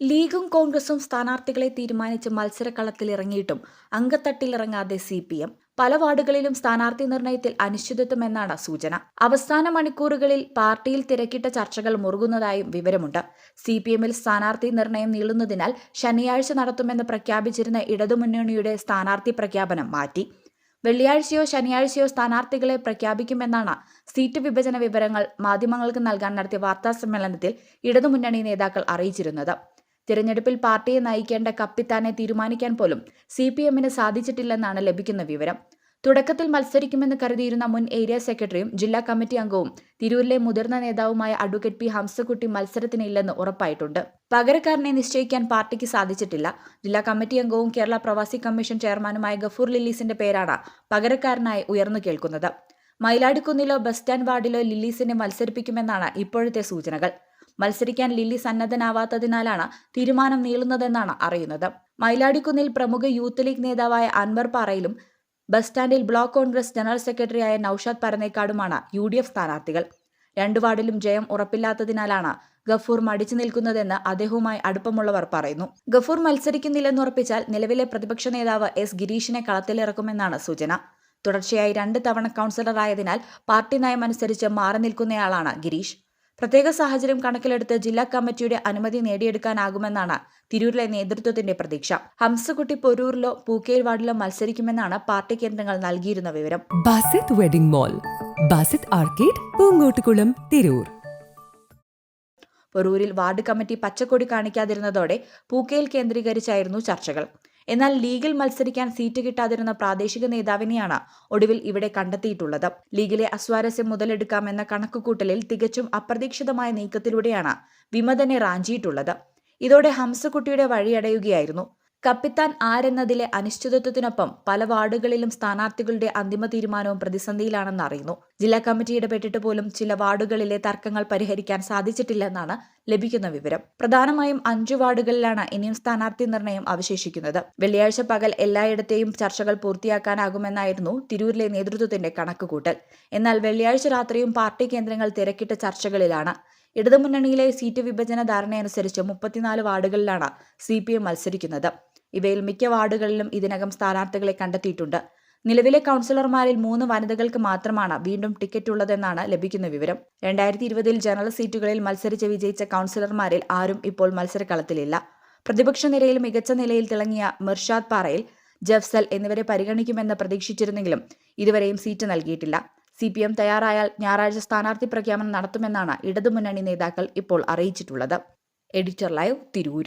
ലീഗും കോൺഗ്രസും സ്ഥാനാർത്ഥികളെ തീരുമാനിച്ച് മത്സരക്കളത്തിലിറങ്ങിയിട്ടും അങ്കത്തട്ടിലിറങ്ങാതെ സി പി എം പല വാർഡുകളിലും സ്ഥാനാർത്ഥി നിർണയത്തിൽ അനിശ്ചിതത്വം എന്നാണ് സൂചന. അവസാന മണിക്കൂറുകളിൽ പാർട്ടിയിൽ തിരക്കിട്ട ചർച്ചകൾ മുറുകുന്നതായും വിവരമുണ്ട്. സി പി എമ്മിൽ സ്ഥാനാർത്ഥി നിർണയം നീളുന്നതിനാൽ ശനിയാഴ്ച നടത്തുമെന്ന് പ്രഖ്യാപിച്ചിരുന്ന ഇടതുമുന്നണിയുടെ സ്ഥാനാർത്ഥി പ്രഖ്യാപനം മാറ്റി. വെള്ളിയാഴ്ചയോ ശനിയാഴ്ചയോ സ്ഥാനാർത്ഥികളെ പ്രഖ്യാപിക്കുമെന്നാണ് സീറ്റ് വിഭജന വിവരങ്ങൾ മാധ്യമങ്ങൾക്ക് നൽകാൻ നടത്തിയ വാർത്താ സമ്മേളനത്തിൽ ഇടതുമുന്നണി നേതാക്കൾ അറിയിച്ചിരുന്നത്. തിരഞ്ഞെടുപ്പിൽ പാർട്ടിയെ നയിക്കേണ്ട കപ്പിത്താനെ തീരുമാനിക്കാൻ പോലും സി പി എമ്മിന് സാധിച്ചിട്ടില്ലെന്നാണ് ലഭിക്കുന്ന വിവരം. തുടക്കത്തിൽ മത്സരിക്കുമെന്ന് കരുതിയിരുന്ന മുൻ ഏരിയ സെക്രട്ടറിയും ജില്ലാ കമ്മിറ്റി അംഗവും തിരൂരിലെ മുതിർന്ന നേതാവുമായ അഡ്വക്കേറ്റ് പി ഹംസക്കുട്ടി മത്സരത്തിനില്ലെന്ന് ഉറപ്പായിട്ടുണ്ട്. പകരക്കാരനെ നിശ്ചയിക്കാൻ പാർട്ടിക്ക് സാധിച്ചിട്ടില്ല. ജില്ലാ കമ്മിറ്റി അംഗവും കേരള പ്രവാസി കമ്മീഷൻ ചെയർമാനുമായ ഗഫൂർ ലില്ലീസിന്റെ പേരാണ് പകരക്കാരനായി ഉയർന്നു കേൾക്കുന്നത്. മയിലാടിക്കുന്നിലോ ബസ് സ്റ്റാൻഡ് വാർഡിലോ ലില്ലീസിനെ മത്സരിപ്പിക്കുമെന്നാണ് ഇപ്പോഴത്തെ സൂചനകൾ. മത്സരിക്കാൻ ലില്ലി സന്നദ്ധനാവാത്തതിനാലാണ് തീരുമാനം നീളുന്നതെന്നാണ് അറിയുന്നത്. മയിലാടിക്കുന്നിൽ പ്രമുഖ യൂത്ത് ലീഗ് നേതാവായ അൻവർ പാറയിലും ബസ് സ്റ്റാൻഡിൽ ബ്ലോക്ക് കോൺഗ്രസ് ജനറൽ സെക്രട്ടറിയായ നൌഷാദ് പരനേക്കാടുമാണ് യു ഡി എഫ് സ്ഥാനാർത്ഥികൾ. രണ്ടു വാർഡിലും ജയം ഉറപ്പില്ലാത്തതിനാലാണ് ഗഫൂർ മടിച്ചു നിൽക്കുന്നതെന്ന് അദ്ദേഹവുമായി അടുപ്പമുള്ളവർ പറയുന്നു. ഗഫൂർ മത്സരിക്കുന്നില്ലെന്ന് ഉറപ്പിച്ചാൽ നിലവിലെ പ്രതിപക്ഷ നേതാവ് എസ് ഗിരീഷിനെ കളത്തിലിറക്കുമെന്നാണ് സൂചന. തുടർച്ചയായി രണ്ട് തവണ കൗൺസിലറായതിനാൽ പാർട്ടി നയമനുസരിച്ച് മാറി നിൽക്കുന്നയാളാണ് ഗിരീഷ്. പ്രത്യേക സാഹചര്യം കണക്കിലെടുത്ത് ജില്ലാ കമ്മിറ്റിയുടെ അനുമതി നേടിയെടുക്കാനാകുമെന്നാണ് തിരൂരിലെ നേതൃത്വത്തിന്റെ പ്രതീക്ഷ. ഹംസകുട്ടി പൊരൂരിലോ പൂക്കേൽ വാർഡിലോ മത്സരിക്കുമെന്നാണ് പാർട്ടി കേന്ദ്രങ്ങൾ നൽകിയിരുന്ന വിവരം. Basith wedding mall Basith arcade Poonkottukulam Tirur. പൊരൂരിൽ ward committee പച്ചക്കൊടി കാണിക്കാതിരുന്നതോടെ പൂക്കേൽ കേന്ദ്രീകരിച്ചായിരുന്നു ചർച്ചകൾ. എന്നാൽ ലീഗിൽ മത്സരിക്കാൻ സീറ്റ് കിട്ടാതിരുന്ന പ്രാദേശിക നേതാവിനെയാണ് ഒടുവിൽ ഇവിടെ കണ്ടെത്തിയിട്ടുള്ളത്. ലീഗിലെ അസ്വാരസ്യം മുതലെടുക്കാമെന്ന കണക്കുകൂട്ടലിൽ തികച്ചും അപ്രതീക്ഷിതമായ നീക്കത്തിലൂടെയാണ് വിമതനെ റാഞ്ചിയിട്ടുള്ളത്. ഇതോടെ ഹംസക്കുട്ടിയുടെ വഴിയടയുകയായിരുന്നു കപ്പിത്താൻ ആരെന്നതിലെ അനിശ്ചിതത്വത്തിനൊപ്പം പല വാർഡുകളിലും സ്ഥാനാർത്ഥികളുടെ അന്തിമ തീരുമാനവും പ്രതിസന്ധിയിലാണെന്ന് അറിയുന്നു. ജില്ലാ കമ്മിറ്റി ഇടപെട്ടിട്ട് പോലും ചില വാർഡുകളിലെ തർക്കങ്ങൾ പരിഹരിക്കാൻ സാധിച്ചിട്ടില്ലെന്നാണ് ലഭിക്കുന്ന വിവരം. പ്രധാനമായും അഞ്ചു വാർഡുകളിലാണ് ഇനിയും സ്ഥാനാർത്ഥി നിർണയം അവശേഷിക്കുന്നത്. വെള്ളിയാഴ്ച പകൽ എല്ലായിടത്തെയും ചർച്ചകൾ പൂർത്തിയാക്കാനാകുമെന്നായിരുന്നു തിരൂരിലെ നേതൃത്വത്തിന്റെ കണക്കുകൂട്ടൽ. എന്നാൽ വെള്ളിയാഴ്ച രാത്രിയും പാർട്ടി കേന്ദ്രങ്ങൾ തിരക്കിട്ട ചർച്ചകളിലാണ്. ഇടതുമുന്നണിയിലെ സീറ്റ് വിഭജന ധാരണയനുസരിച്ച് മുപ്പത്തിനാല് വാർഡുകളിലാണ് സി പി എം മത്സരിക്കുന്നത്. ഇവയിൽ മിക്ക വാർഡുകളിലും ഇതിനകം സ്ഥാനാർത്ഥികളെ കണ്ടെത്തിയിട്ടുണ്ട്. നിലവിലെ കൗൺസിലർമാരിൽ മൂന്ന് വനിതകൾക്ക് മാത്രമാണ് വീണ്ടും ടിക്കറ്റ് ഉള്ളതെന്നാണ് ലഭിക്കുന്ന വിവരം. രണ്ടായിരത്തി ഇരുപതിൽ ജനറൽ സീറ്റുകളിൽ മത്സരിച്ച് വിജയിച്ച കൗൺസിലർമാരിൽ ആരും ഇപ്പോൾ മത്സരക്കളത്തിലില്ല. പ്രതിപക്ഷ നിരയിൽ മികച്ച നിലയിൽ തിളങ്ങിയ മിർഷാദ് പാറയിൽ ജഫ്സൽ എന്നിവരെ പരിഗണിക്കുമെന്ന് പ്രതീക്ഷിച്ചിരുന്നെങ്കിലും ഇതുവരെയും സീറ്റ് നൽകിയിട്ടില്ല. സി പി എം തയ്യാറായാൽ ഞായറാഴ്ച സ്ഥാനാർത്ഥി പ്രഖ്യാപനം നടത്തുമെന്നാണ് ഇടതുമുന്നണി നേതാക്കൾ ഇപ്പോൾ അറിയിച്ചിട്ടുള്ളത്. Editor live Tirur.